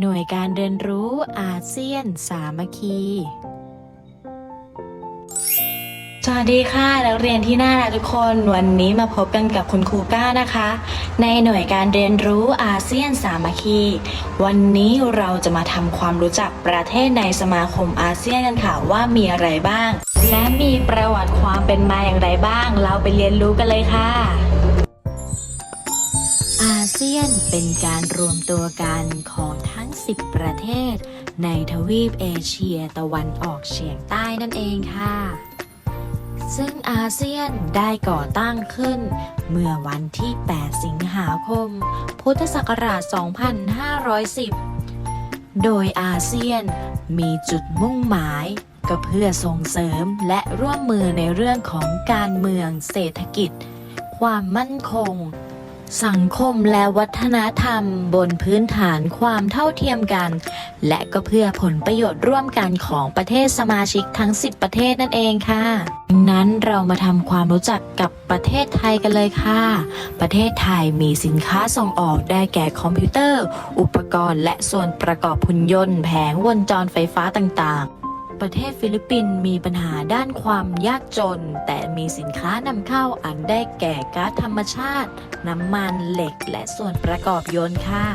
หน่วยการเรียนรู้อาเซียนสามัคคี สวัสดีค่ะนักเรียนที่น่ารักทุกคน วันนี้มาพบกันกับคุณครูก้านะคะ ในหน่วยการเรียนรู้อาเซียนสามัคคี วันนี้เราจะมาทำความรู้จักประเทศในสมาคมอาเซียนกันค่ะว่ามีอะไรบ้าง และมีประวัติความเป็นมาอย่างไรบ้าง เราไปเรียนรู้กันเลยค่ะ อาเซียนเป็นการรวมตัวกันของทั้ง 10 ประเทศ ในทวีปเอเชียตะวันออกเฉียงใต้นั่นเองค่ะ ซึ่งอาเซียนได้ก่อตั้งขึ้น เมื่อวันที่ 8 สิงหาคม พุทธศักราช 2510 โดยอาเซียนมีจุดมุ่งหมายก็เพื่อส่งเสริมและร่วมมือในเรื่องของการเมืองเศรษฐกิจ ความมั่นคง สังคมและวัฒนธรรมบนพื้นฐานความเท่าเทียมกัน และก็เพื่อผลประโยชน์ร่วมกันของประเทศสมาชิกทั้ง 10 ประเทศนั่นเองค่ะดังนั้นเรามาทำความรู้จักกับประเทศไทยกันเลยค่ะ ประเทศไทยมีสินค้าส่งออกได้แก่คอมพิวเตอร์ อุปกรณ์ และส่วนประกอบหุ่นยนต์ แผงวงจรไฟฟ้าต่างๆ ประเทศฟิลิปปินส์มีปัญหาด้านความยากจน แต่มีสินค้านำเข้าอันได้แก่ก๊าซธรรมชาติ น้ำมันเหล็กและส่วนประกอบยนต์ค่ะ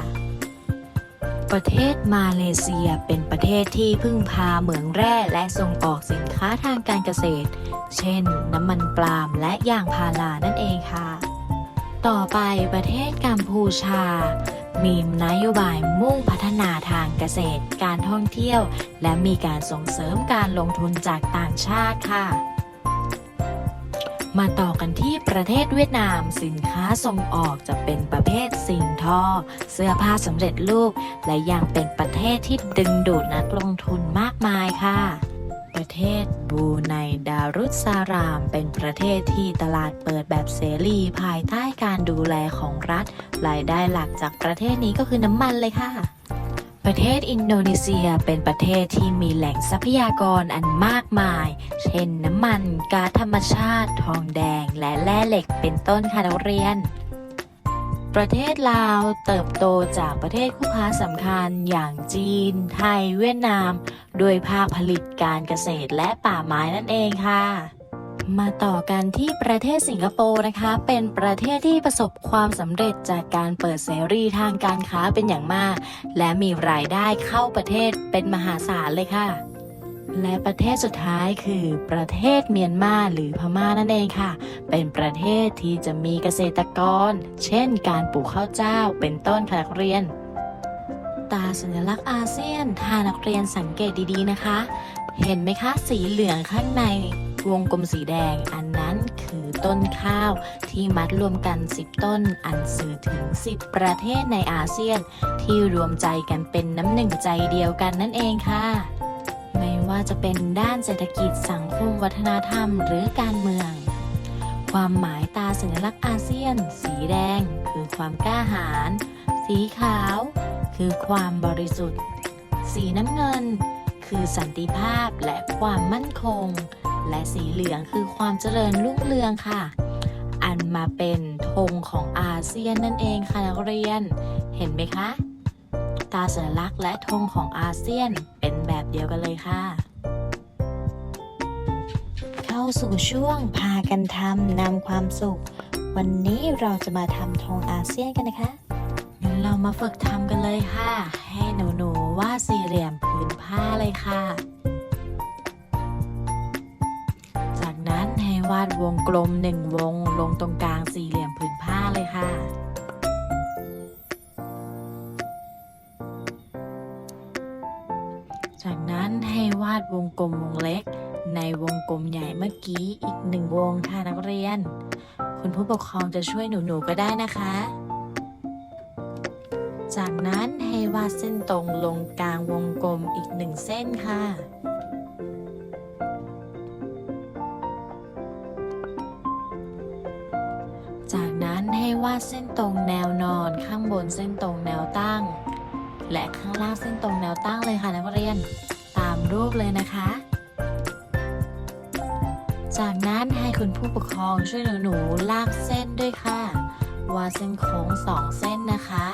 ประเทศมาเลเซียเป็นประเทศที่พึ่งพาเหมืองแร่และส่งออกสินค้าทางการเกษตร เช่น น้ำมันปาล์มและยางพารานั่นเองค่ะ ต่อไปประเทศกัมพูชา มีนโยบายมุ่งพัฒนาทางเกษตร การท่องเที่ยว และมีการส่งเสริมการลงทุนจากต่างชาติค่ะ มาต่อกันที่ประเทศเวียดนาม สินค้าส่งออกจะเป็นประเภทสิ่งทอ เสื้อผ้าสำเร็จรูป และยังเป็นประเทศที่ดึงดูดนักลงทุนมากมายค่ะ ประเทศบูไนดารุสซาราม เป็นประเทศที่ตลาดเปิดแบบเสรีภายใต้การดูแลของรัฐ รายได้หลักจากประเทศนี้ก็คือน้ำมันเลยค่ะ ประเทศอินโดนีเซียเป็นประเทศที่มีแหล่งทรัพยากรอันมากมาย เช่นน้ำมันก๊าซธรรมชาติ ทองแดง และแร่เหล็กเป็นต้นค่ะนักเรียน ประเทศลาวเติบโตจากประเทศคู่ค้าสำคัญอย่างจีน ไทย เวียดนามด้วยภาคผลิตการเกษตรและป่าไม้นั่นเองค่ะ มาต่อกันที่ประเทศสิงคโปร์นะคะ เป็นประเทศที่ประสบความสำเร็จจากการเปิดเสรีทางการค้าเป็นอย่างมาก และมีรายได้เข้าประเทศเป็นมหาศาลเลยค่ะ และประเทศสุดท้ายคือประเทศเมียนมาหรือพม่านั่นเองค่ะ เป็นประเทศที่จะมีเกษตรกร เช่นการปลูกข้าวเจ้าเป็นต้นค่ะนักเรียน ตาสัญลักษณ์อาเซียนถ้านักเรียนสังเกตดีๆนะคะ เห็นไหมคะสีเหลืองข้างในวงกลมสีแดงอันนั้นคือต้นข้าวที่มัดรวมกัน 10 ต้น อันสื่อถึง 10 ประเทศในอาเซียน ที่รวมใจกันเป็นน้ำหนึ่งใจเดียวกันนั่นเองค่ะ ว่าจะเป็นด้านเศรษฐกิจสังคมวัฒนธรรม หรือการเมือง ความหมายตาสัญลักษณ์อาเซียน สีแดง คือความกล้าหาญสีขาว คือความบริสุทธิ์ สีน้ำเงิน คือสันติภาพและความมั่นคง และสีเหลืองคือความเจริญรุ่งเรืองค่ะ อันมาเป็นธงของอาเซียนนั่นเองค่ะนักเรียน เห็นไหมคะ สัญลักษณ์และธงของอาเซียนเป็นแบบเดียวกันเลยค่ะ เข้าสู่ช่วงพากันทำนำความสุข วันนี้เราจะมาทำธงอาเซียนกันนะคะงั้นเรามาฝึกทำกันเลยค่ะ ให้หนูๆววาดสี่เหลี่ยมผืนผ้าเลยค่ะ จากนั้นให้วาดวงกลมหนึ่งวงลงตรงกลางสี่เหลี่ยมผืนผ้าเลยค่ะ วาดวงกลมวงเล็ก ในวงกลมใหญ่เมื่อกี้อีกหนึ่งวงค่ะนักเรียน คุณผู้ปกครองจะช่วยหนูๆก็ได้นะคะ จากนั้นให้วาดเส้นตรงลงกลางวงกลมอีกหนึ่งเส้นค่ะ จากนั้นให้วาดเส้นตรงแนวนอนข้างบนเส้นตรงแนวตั้ง และข้างล่างเส้นตรงแนวตั้งเลยค่ะนักเรียน ตามรูปเลยนะคะ จากนั้นให้คุณผู้ปกครองช่วยหนูๆลากเส้นด้วยค่ะ วาเส้นโค้งสองเส้นนะคะ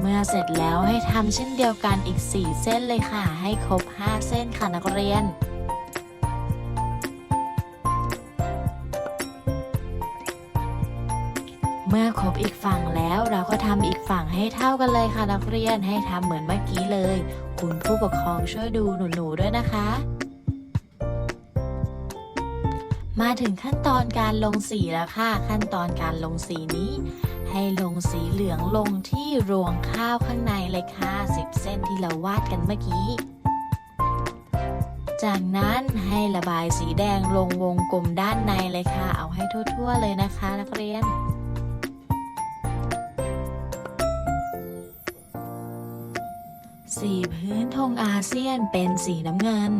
เมื่อเสร็จแล้วให้ทำเช่นเดียวกันอีก 4 เส้นเลยค่ะ ให้ครบ 5 เส้นค่ะนักเรียน เมื่อครบอีกฝั่งแล้วเราก็ทำอีกฝั่งให้เท่ากันเลยค่ะนักเรียนให้ทำเหมือนเมื่อกี้เลย คุณผู้ปกครองช่วยดูหนูๆด้วยนะคะ มาถึงขั้นตอนการลงสีแล้วค่ะ ขั้นตอนการลงสีนี้ ให้ลงสีเหลืองลงที่รวงข้าวข้างในเลยค่ะ10เส้นที่เราวาดกันเมื่อกี้ จากนั้นให้ระบายสีแดงลงวงกลมด้านในเลยค่ะ เอาให้ทั่วๆเลยนะคะ นักเรียน สีพื้นธงอาเซียนเป็นสีน้ำเงิน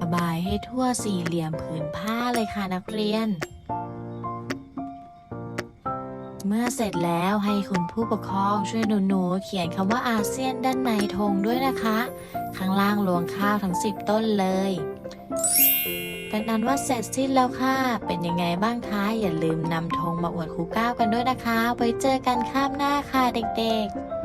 ระบายให้ทั่วสี่เหลี่ยมผืนผ้าเลยค่ะนักเรียน เมื่อเสร็จแล้วให้คุณผู้ปกครองช่วยหนูๆเขียนคำว่าอาเซียนด้านในธงด้วยนะคะ ข้างล่างรวงข้าวทั้ง 10 ต้นเลย เป็นนั้นว่าเสร็จสิ้นแล้วค่ะ เป็นยังไงบ้างคะ อย่าลืมนำธงมาอวดครูก้าวกันด้วยนะคะ ไว้เจอกันข้ามหน้าค่ะเด็กๆ